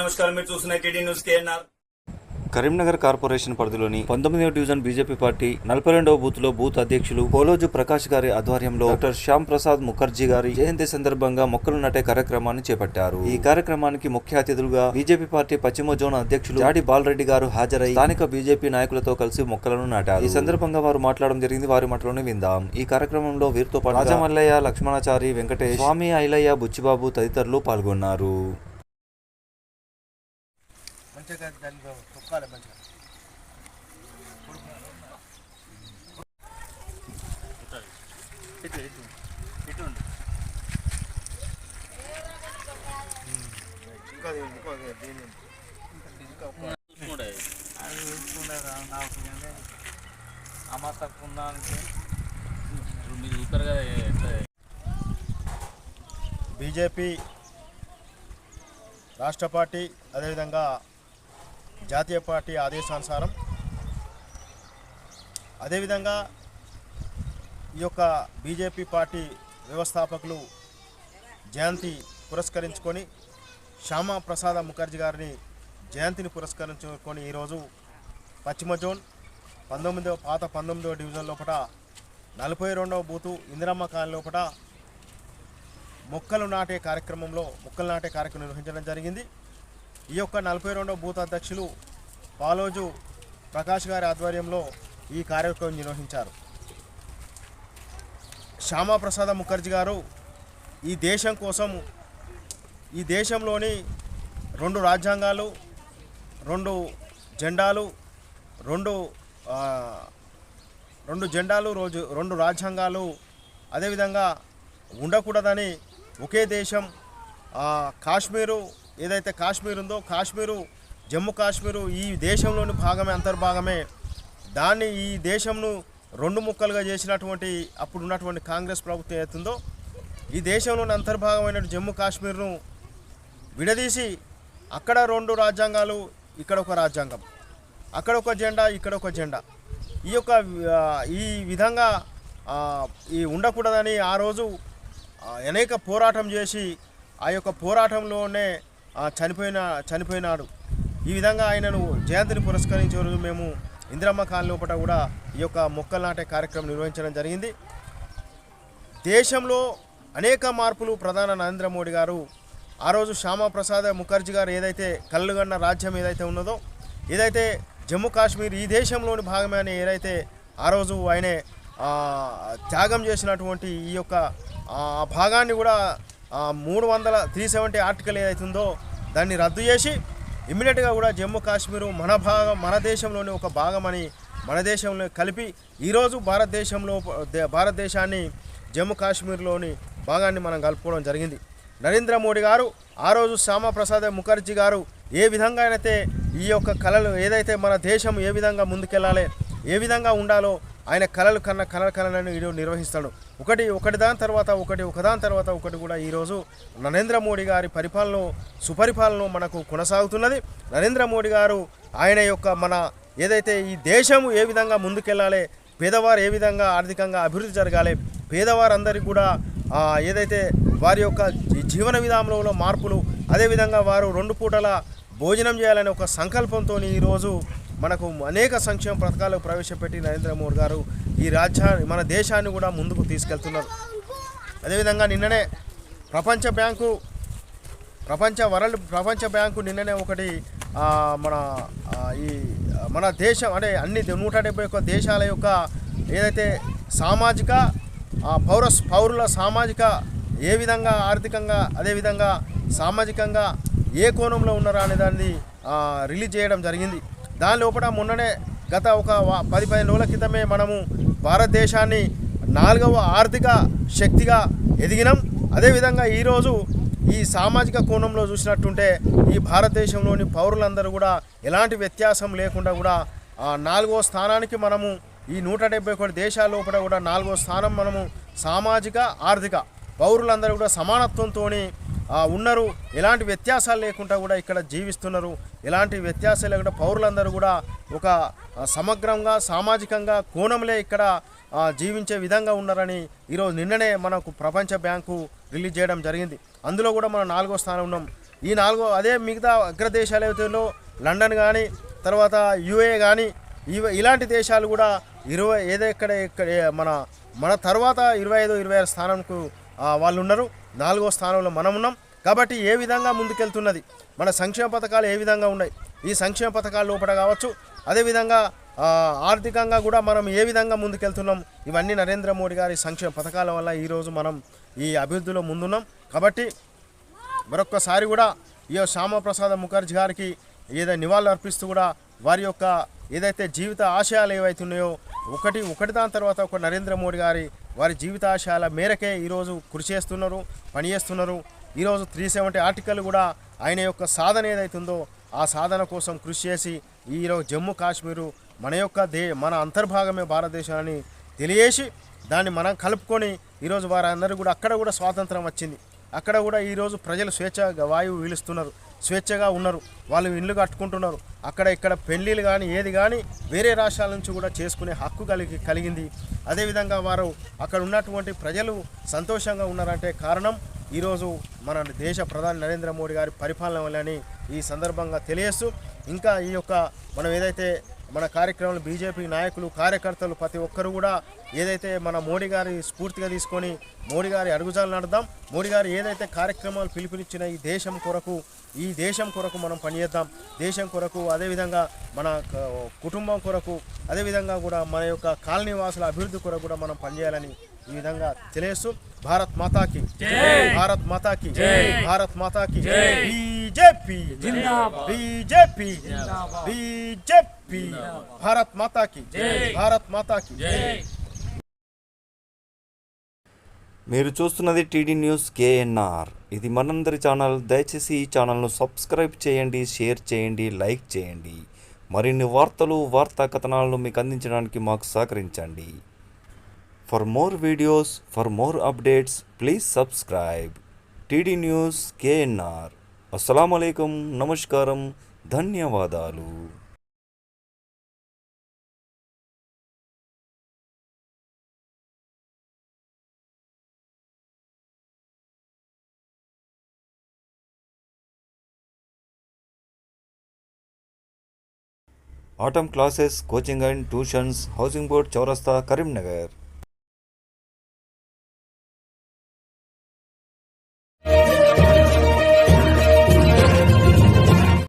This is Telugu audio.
నమస్కారం. మీరు చూస్తున్న KT news KNR Karimnagar corporation పరిధిలోని పంతొమ్మిదవ డివిజన్ బీజేపీ పార్టీ నలభై రెండవ బూత్లో బూత్ అధ్యక్షులు పోలోజు ప్రకాష్ గారి ఆధ్వర్యంలో డాక్టర్ శ్యామ్ ప్రసాద్ ముఖర్జీ గారి జయంతి సందర్భంగా మొక్కలు నాటే కార్యక్రమాన్ని చేపట్టారు. ఈ కార్యక్రమానికి ముఖ్య అతిథులుగా బీజేపీ పార్టీ పశ్చిమ జోన్ అధ్యక్షులు జాడి బాలరెడ్డి గారు హాజరై స్థానిక బీజేపీ నాయకులతో కలిసి మొక్కలను నాటారు. ఈ సందర్భంగా వారు మాట్లాడడం జరిగింది. వారి మాటలోనే విందాం. ఈ కార్యక్రమంలో వీరితో పాటు రాజమల్లయ్య లక్ష్మణాచారి వెంకటేష్ స్వామి ఐలయ్య బుచ్చిబాబు తదితరులు పాల్గొన్నారు. మంచిగా దాన్ని తొక్కాలి మంచిగా. ఇటు ఇటు ఇటు అది చూసుకున్నారా నాకు అమ్మ తక్కువ ఉందానికి మీరు చూస్తారు కదా ఎట్లా బీజేపీ రాష్ట్ర పార్టీ అదేవిధంగా జాతీయ పార్టీ ఆదేశానుసారం అదేవిధంగా ఈ యొక్క బీజేపీ పార్టీ వ్యవస్థాపకులు జయంతి పురస్కరించుకొని శ్యామా ప్రసాద ముఖర్జీ గారిని జయంతిని పురస్కరించుకొని ఈరోజు పశ్చిమ జోన్ పంతొమ్మిదవ పాత పంతొమ్మిదవ డివిజన్ లోపల నలభై రెండవ బూతు ఇందిరమ్మ కాలనీ లోపల మొక్కలు నాటే కార్యక్రమంలో మొక్కలు నాటే కార్యక్రమం నిర్వహించడం జరిగింది. ఈ యొక్క నలభై రెండవ బూత్ అధ్యక్షులు పాలోజు ప్రకాష్ గారి ఆధ్వర్యంలో ఈ కార్యక్రమం నిర్వహించారు. శ్యామాప్రసాద ముఖర్జీ గారు ఈ దేశం కోసం ఈ దేశంలోని రెండు రాజ్యాంగాలు రెండు జెండాలు రెండు రెండు జెండాలు రోజు రెండు రాజ్యాంగాలు అదేవిధంగా ఉండకూడదని ఒకే దేశం కాశ్మీరు ఏదైతే కాశ్మీర్ ఉందో కాశ్మీరు జమ్మూ కాశ్మీరు ఈ దేశంలోని భాగమే అంతర్భాగమే. దాన్ని ఈ దేశంను రెండు ముక్కలుగా చేసినటువంటి అప్పుడు ఉన్నటువంటి కాంగ్రెస్ ప్రభుత్వం ఏతుందో ఈ దేశంలోని అంతర్భాగమైన జమ్మూ కాశ్మీర్ను విడదీసి అక్కడ రెండు రాజ్యాంగాలు ఇక్కడ ఒక రాజ్యాంగం. అక్కడ ఒక జెండా ఇక్కడ ఒక జెండా. ఈ యొక్క ఈ విధంగా ఈ ఉండకూడదని ఆ రోజు అనేక పోరాటం చేసి ఆ యొక్క పోరాటంలోనే చనిపోయిన చనిపోయినాడు. ఈ విధంగా ఆయనను జయంతిని పురస్కరించే రోజు మేము ఇందిరమ్మ కాలనీ లోపల కూడా ఈ యొక్క మొక్కలు నాటే కార్యక్రమం నిర్వహించడం జరిగింది. దేశంలో అనేక మార్పులు ప్రధాన నరేంద్ర మోడీ గారు ఆ రోజు శ్యామాప్రసాద్ ముఖర్జీ గారు ఏదైతే కళ్ళుగన్న రాజ్యం ఏదైతే ఉన్నదో ఏదైతే జమ్మూ కాశ్మీర్ ఈ దేశంలోని భాగమే అని ఏదైతే ఆ రోజు ఆయనే త్యాగం చేసినటువంటి ఈ యొక్క ఆ భాగాన్ని కూడా మూడు వందల త్రీ సెవెంటీ ఆర్టికల్ ఏదైతుందో దాన్ని రద్దు చేసి ఇమ్మీడియట్గా కూడా జమ్మూ కాశ్మీరు మన భాగం మన దేశంలోని ఒక భాగమని మన దేశంలో కలిపి ఈరోజు భారతదేశంలో భారతదేశాన్ని జమ్మూ కాశ్మీర్లోని భాగాన్ని మనం కలుపుకోవడం జరిగింది. నరేంద్ర మోడీ గారు ఆ రోజు శ్యామప్రసాద్ ముఖర్జీ గారు ఏ విధంగా అయితే ఈ యొక్క కళలు ఏదైతే మన దేశం ఏ విధంగా ముందుకెళ్ళాలి ఏ విధంగా ఉండాలో ఆయన కళలు కన్న కళల కళలను ఈరోజు నిర్వహిస్తాడు. ఒకటి ఒకటి దాని తర్వాత ఒకటి ఒకదాని తర్వాత ఒకటి కూడా ఈరోజు నరేంద్ర మోడీ గారి పరిపాలన సుపరిపాలన మనకు కొనసాగుతున్నది. నరేంద్ర మోడీ గారు ఆయన యొక్క మన ఏదైతే ఈ దేశం ఏ విధంగా ముందుకెళ్ళాలి పేదవారు ఏ విధంగా ఆర్థికంగా అభివృద్ధి జరగాలి పేదవారందరికీ కూడా ఏదైతే వారి యొక్క జీవన విధానంలో మార్పులు అదేవిధంగా వారు రెండు పూటల భోజనం చేయాలనే ఒక సంకల్పంతో ఈరోజు మనకు అనేక సంక్షేమ పథకాలు ప్రవేశపెట్టి నరేంద్ర మోడీ గారు ఈ రాజ్యాన్ని మన దేశాన్ని కూడా ముందుకు తీసుకెళ్తున్నారు. అదేవిధంగా నిన్ననే ప్రపంచ బ్యాంకు ప్రపంచ వరల్డ్ ప్రపంచ బ్యాంకు నిన్ననే ఒకటి మన ఈ మన దేశం అంటే అన్ని నూట డెబ్బై ఒక్క దేశాల యొక్క ఏదైతే సామాజిక పౌర పౌరుల సామాజిక ఏ విధంగా ఆర్థికంగా అదేవిధంగా సామాజికంగా ఏ కోణంలో ఉన్నారా అనే దాన్ని రిలీజ్ చేయడం జరిగింది. దాని లోపల మొన్ననే గత ఒక పది పదిహేను రోజుల క్రితమే మనము భారతదేశాన్ని నాలుగవ ఆర్థిక శక్తిగా ఎదిగినాం. అదేవిధంగా ఈరోజు ఈ సామాజిక కోణంలో చూసినట్టుంటే ఈ భారతదేశంలోని పౌరులందరూ కూడా ఎలాంటి వ్యత్యాసం లేకుండా కూడా నాలుగో స్థానానికి మనము ఈ నూట డెబ్బై ఒకటి దేశాల లోపల కూడా నాలుగో స్థానం మనము సామాజిక ఆర్థిక పౌరులందరూ కూడా సమానత్వంతో ఉన్నారు. ఎలాంటి వ్యత్యాసాలు లేకుండా కూడా ఇక్కడ జీవిస్తున్నారు. ఎలాంటి వ్యత్యాసాలు లేకుండా పౌరులందరూ కూడా ఒక సమగ్రంగా సామాజికంగా కోణంలో ఇక్కడ జీవించే విధంగా ఉన్నారని ఈరోజు నిన్ననే మనకు ప్రపంచ బ్యాంకు రిలీజ్ చేయడం జరిగింది. అందులో కూడా మనం నాలుగో స్థానం ఉన్నాం. ఈ నాలుగో అదే మిగతా అగ్రదేశాలు ఏవైతే లండన్ కానీ తర్వాత యుఏ కానీ ఇలాంటి దేశాలు కూడా ఇరవై ఏదో ఇక్కడ ఇక్కడ మన మన తర్వాత ఇరవై ఐదు ఇరవై ఆరు స్థానంకు వాళ్ళు ఉన్నారు. నాలుగో స్థానంలో మనం ఉన్నాం. కాబట్టి ఏ విధంగా ముందుకెళ్తున్నది? మన సంక్షేమ పథకాలు ఏ విధంగా ఉన్నాయి? ఈ సంక్షేమ పథకాల లోపల కావచ్చు. అదేవిధంగా ఆర్థికంగా కూడా మనం ఏ విధంగా ముందుకెళ్తున్నాం? ఇవన్నీ నరేంద్ర మోడీ గారి సంక్షేమ పథకాల వల్ల ఈరోజు మనం ఈ అభివృద్ధిలో ముందున్నాం. కాబట్టి మరొక్కసారి కూడా ఈ శ్యామప్రసాద్ ముఖర్జీ గారికి ఏదో నివాళులు అర్పిస్తూ కూడా వారి యొక్క ఏదైతే జీవిత ఆశయాలు ఏవైతున్నాయో ఒకటి ఒకటి దాని తర్వాత ఒక నరేంద్ర మోడీ గారి వారి జీవితాశయాల మేరకే ఈరోజు కృషి చేస్తున్నారు పనిచేస్తున్నారు ఈరోజు త్రీ సెవెంటీ ఆర్టికల్ కూడా ఆయన యొక్క సాధన ఏదైతుందో ఆ సాధన కోసం కృషి చేసి ఈరోజు జమ్మూ కాశ్మీరు మన యొక్క దే మన అంతర్భాగమే భారతదేశాన్ని తెలియజేసి దాన్ని మనం కలుపుకొని ఈరోజు వారందరూ కూడా అక్కడ కూడా స్వాతంత్రం వచ్చింది. అక్కడ కూడా ఈరోజు ప్రజలు స్వేచ్ఛ వాయువు వీలుస్తున్నారు. స్వేచ్ఛగా ఉన్నారు. వాళ్ళు ఇల్లు కట్టుకుంటున్నారు. అక్కడ ఇక్కడ పెళ్ళిళ్ళు కానీ ఏది కానీ వేరే రాష్ట్రాల నుంచి కూడా చేసుకునే హక్కు కలిగి కలిగింది. అదేవిధంగా వారు అక్కడ ఉన్నటువంటి ప్రజలు సంతోషంగా ఉన్నారంటే కారణం ఈరోజు మన దేశ ప్రధాని నరేంద్ర మోడీ గారి పరిపాలన వల్లని ఈ సందర్భంగా తెలియస్తూ ఇంకా ఈ యొక్క మనం ఏదైతే మన కార్యక్రమంలో బీజేపీ నాయకులు కార్యకర్తలు ప్రతి ఒక్కరు కూడా ఏదైతే మన మోడీ గారి స్ఫూర్తిగా తీసుకొని మోడీ గారి అడుగుజాలు నడదాం మోడీ గారు ఏదైతే కార్యక్రమాలు పిలుపునిచ్చిన ఈ దేశం కొరకు ఈ దేశం కొరకు మనం పనిచేద్దాం దేశం కొరకు అదేవిధంగా మన కుటుంబం కొరకు అదేవిధంగా కూడా మన యొక్క కాలనీ వాసుల అభివృద్ధి కొరకు కూడా మనం పనిచేయాలని ఈ విధంగా తెలియజేస్తూ భారత్ మాతాకి భారత్ మాతాకి భారత్ మాతాకి బీజేపీ. బీజేపీ. బీజేపీ. భారత్ మాతాకి భారత్ మాతాకి మీరు చూస్తున్నది టీడీ న్యూస్ కేఎన్ఆర్. ఇది మనందరి ఛానల్. దయచేసి ఈ ఛానల్ను సబ్స్క్రైబ్ చేయండి షేర్ చేయండి లైక్ చేయండి. మరిన్ని వార్తలు వార్తా కథనాలను మీకు అందించడానికి మాకు సహకరించండి. For more videos for more updates please subscribe TD news KNR అస్సలం అయికం నమస్కారం ధన్యవాదాలు atom classes coaching and tuitions housing board చౌరస్తా కరీంనగర్